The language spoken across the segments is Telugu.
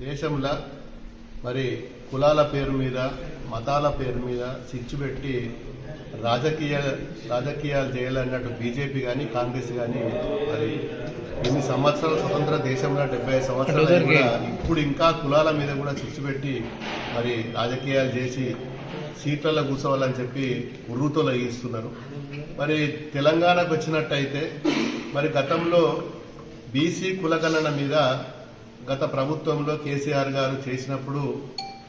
దేశంలో మరి కులాల పేరు మీద మతాల పేరు మీద సిచ్చు పెట్టి రాజకీయ రాజకీయాలు చేయాలన్నట్టు బీజేపీ కానీ కాంగ్రెస్ కానీ మరి ఇన్ని సంవత్సరాల స్వతంత్ర దేశంలో డెబ్బై సంవత్సరాలు కూడా ఇప్పుడు ఇంకా కులాల మీద కూడా చిచ్చు పెట్టి మరి రాజకీయాలు చేసి సీట్లలో కూర్చోవాలని చెప్పి ఉర్రుతో లగిస్తున్నారు మరి తెలంగాణకు వచ్చినట్టయితే మరి గతంలో బీసీ కులగణన మీద గత ప్రభుత్వంలో కేసీఆర్ గారు చేసినప్పుడు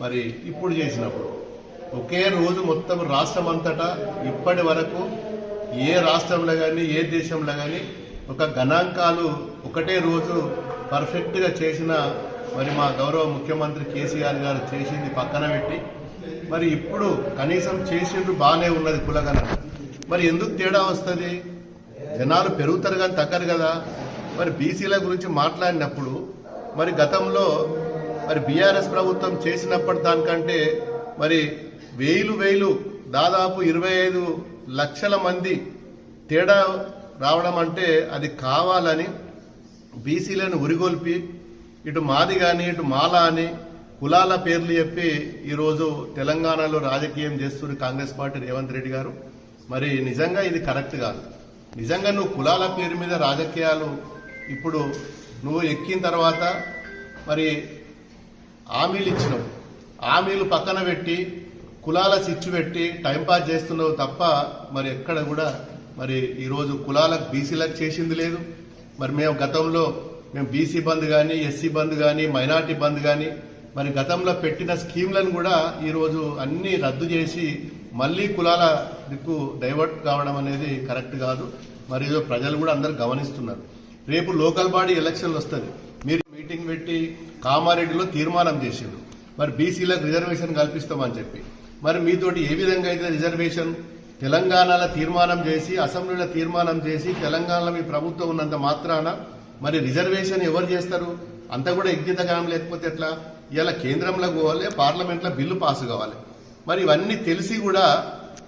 మరి ఇప్పుడు చేసినప్పుడు ఒకే రోజు మొత్తం రాష్ట్రం అంతటా ఇప్పటి వరకు ఏ రాష్ట్రంలో కానీ ఏ దేశంలో కానీ ఒక గణాంకాలు ఒకటే రోజు పర్ఫెక్ట్గా చేసిన మరి మా గౌరవ ముఖ్యమంత్రి కేసీఆర్ గారు చేసింది పక్కన పెట్టి మరి ఇప్పుడు కనీసం చేసిండ్రు బాగానే ఉన్నది కులగణన. మరి ఎందుకు తేడా వస్తుంది? జనాలు పెరుగుతారు కానీ తగ్గరు కదా. మరి బీసీల గురించి మాట్లాడినప్పుడు మరి గతంలో మరి బీఆర్ఎస్ ప్రభుత్వం చేసినప్పటి దానికంటే మరి వేలు వేలు దాదాపు ఇరవై ఐదు లక్షల మంది తేడా రావడం అంటే అది కావాలని బీసీలను ఉరిగొల్పి ఇటు మాది కానీ ఇటు మాల అని కులాల పేర్లు చెప్పి ఈరోజు తెలంగాణలో రాజకీయం చేస్తున్న కాంగ్రెస్ పార్టీ రేవంత్ రెడ్డి గారు. మరి నిజంగా ఇది కరెక్ట్ కాదు. నిజంగా నువ్వు కులాల పేరు మీద రాజకీయాలు ఇప్పుడు నువ్వు ఎక్కిన తర్వాత మరి హామీలు ఇచ్చినావు. హామీలు పక్కన పెట్టి కులాల సిచ్చు పెట్టి టైంపాస్ చేస్తున్నావు తప్ప మరి ఎక్కడ కూడా మరి ఈరోజు కులాలకు బీసీలకు చేసింది లేదు. మరి మేము గతంలో మేము బీసీ బంద్ కానీ ఎస్సీ బంద్ కానీ మైనార్టీ బంద్ కానీ మరి గతంలో పెట్టిన స్కీమ్లను కూడా ఈరోజు అన్ని రద్దు చేసి మళ్ళీ కులాల దిక్కు డైవర్ట్ కావడం అనేది కరెక్ట్ కాదు. మరి ప్రజలు కూడా అందరు గమనిస్తున్నారు. రేపు లోకల్ బాడీ ఎలక్షన్లు వస్తుంది మీరు మీటింగ్ పెట్టి కామారెడ్డిలో తీర్మానం చేసిండ్రు మరి బీసీలకు రిజర్వేషన్ కల్పిస్తామని చెప్పి. మరి మీతోటి ఏ విధంగా అయితే రిజర్వేషన్ తెలంగాణలో తీర్మానం చేసి అసెంబ్లీలో తీర్మానం చేసి తెలంగాణలో మీ ప్రభుత్వం ఉన్నంత మాత్రాన మరి రిజర్వేషన్ ఎవరు చేస్తారు? అంతా కూడా యజ్ఞతగానం లేకపోతే ఎట్లా? ఇలా కేంద్రంలో పోవాలి పార్లమెంట్లో బిల్లు పాస్ కావాలి. మరి ఇవన్నీ తెలిసి కూడా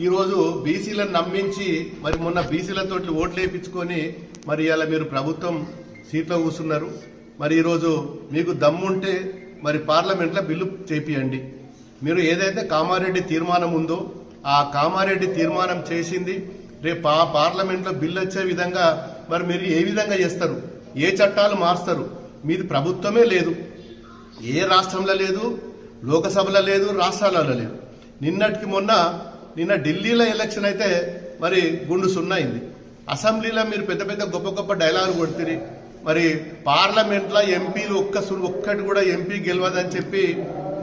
ఈరోజు బీసీలను నమ్మించి మరి మొన్న బీసీలతో ఓట్లు వేయించుకొని మరి ఇలా మీరు ప్రభుత్వం సీట్లో కూర్చున్నారు. మరి ఈరోజు మీకు దమ్ముంటే మరి పార్లమెంట్లో బిల్లు చేపియండి. మీరు ఏదైతే కామారెడ్డి తీర్మానం ఉందో ఆ కామారెడ్డి తీర్మానం చేసింది. రేపు ఆ పార్లమెంట్లో బిల్లు వచ్చే విధంగా మరి మీరు ఏ విధంగా చేస్తారు? ఏ చట్టాలు మారుస్తారు? మీది ప్రభుత్వమే లేదు. ఏ రాష్ట్రంలో లేదు? లోకసభలో లేదు? రాష్ట్రాలలో లేదు. నిన్నటికి మొన్న నిన్న ఢిల్లీలో ఎలక్షన్ అయితే మరి గుండు సున్నా అయింది అసెంబ్లీలో మీరు పెద్ద పెద్ద గొప్ప గొప్ప డైలాగులు కొడుతుంది మరి పార్లమెంట్లో ఎంపీలు ఒక్క ఒక్కటి కూడా ఎంపీ గెలవదని చెప్పి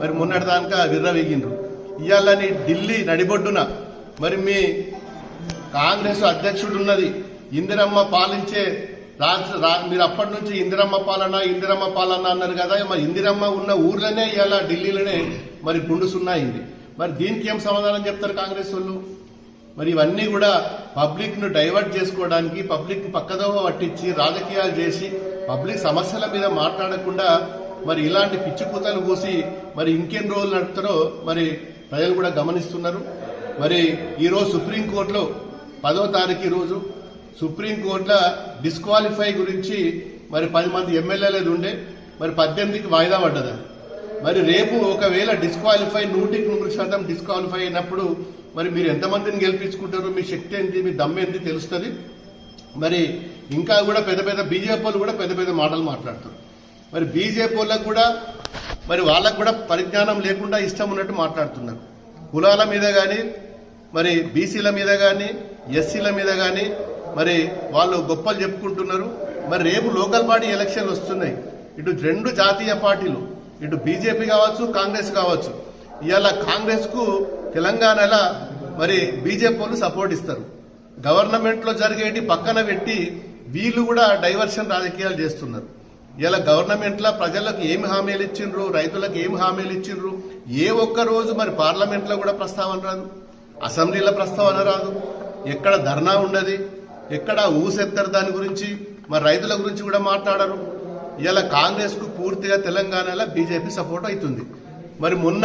మరి మొన్నటి దానిక విర్రవీగిండ్రు ఇవాళని ఢిల్లీ నడిబొడ్డున మరి మీ కాంగ్రెస్ అధ్యక్షుడు ఉన్నది ఇందిరమ్మ పాలించే రాష్ట్ర రా- మీరు అప్పటి నుంచి ఇందిరమ్మ పాలన ఇందిరమ్మ పాలన అన్నారు కదా మరి ఇందిరమ్మ ఉన్న ఊర్లోనే ఇవాళ ఢిల్లీలోనే మరి గుండు సున్నా అయింది మరి దీనికి ఏం సమాధానం చెప్తారు కాంగ్రెస్ వాళ్ళు? మరి ఇవన్నీ కూడా పబ్లిక్ను డైవర్ట్ చేసుకోవడానికి పబ్లిక్ పక్కదోవ పట్టించి రాజకీయాలు చేసి పబ్లిక్ సమస్యల మీద మాట్లాడకుండా మరి ఇలాంటి పిచ్చి కూతలు కూసి మరి ఇంకెన్ని రోజులు నడుపుతారో మరి ప్రజలు కూడా గమనిస్తున్నారు. మరి ఈరోజు సుప్రీంకోర్టులో పదో తారీఖు ఈరోజు రోజు డిస్క్వాలిఫై గురించి మరి పది మంది ఎమ్మెల్యేలు ఉండే మరి పద్దెనిమిదికి వాయిదా పడ్డది మరి రేపు ఒకవేళ డిస్క్వాలిఫై నూటికి నూరు శాతం డిస్క్వాలిఫై అయినప్పుడు మరి మీరు ఎంతమందిని గెలిపించుకుంటారు మీ శక్తి ఏంటి మీ దమ్ము ఏంటి తెలుస్తుంది. మరి ఇంకా కూడా పెద్ద పెద్ద బీజేపీ వాళ్ళు కూడా పెద్ద పెద్ద మాటలు మాట్లాడుతారు. మరి బీజేపీ వాళ్ళకు కూడా మరి వాళ్ళకు కూడా పరిజ్ఞానం లేకుండా ఇష్టం ఉన్నట్టు మాట్లాడుతున్నారు. కులాల మీద కానీ మరి బీసీల మీద కానీ ఎస్సీల మీద కానీ మరి వాళ్ళు గొప్పలు చెప్పుకుంటున్నారు. మరి రేపు లోకల్ పార్టీ ఎలక్షన్లు వస్తున్నాయి. ఇటు రెండు జాతీయ పార్టీలు ఇటు బీజేపీ కావచ్చు కాంగ్రెస్ కావచ్చు. ఇవాళ కాంగ్రెస్కు తెలంగాణలో మరి బీజేపీ వాళ్ళు సపోర్ట్ ఇస్తారు. గవర్నమెంట్లో జరిగేటి పక్కన పెట్టి వీళ్ళు కూడా డైవర్షన్ రాజకీయాలు చేస్తున్నారు. ఇలా గవర్నమెంట్లో ప్రజలకు ఏమి హామీలు ఇచ్చిండ్రు? రైతులకు ఏమి హామీలు ఇచ్చిండ్రు? ఏ ఒక్క రోజు మరి పార్లమెంట్లో కూడా ప్రస్తావన రాదు. అసెంబ్లీలో ప్రస్తావన రాదు. ఎక్కడ ధర్నా ఉండదు. ఎక్కడ ఊసెత్తారు దాని గురించి? మరి రైతుల గురించి కూడా మాట్లాడరు. ఇలా కాంగ్రెస్కు పూర్తిగా తెలంగాణలో బీజేపీ సపోర్ట్ అవుతుంది. మరి మొన్న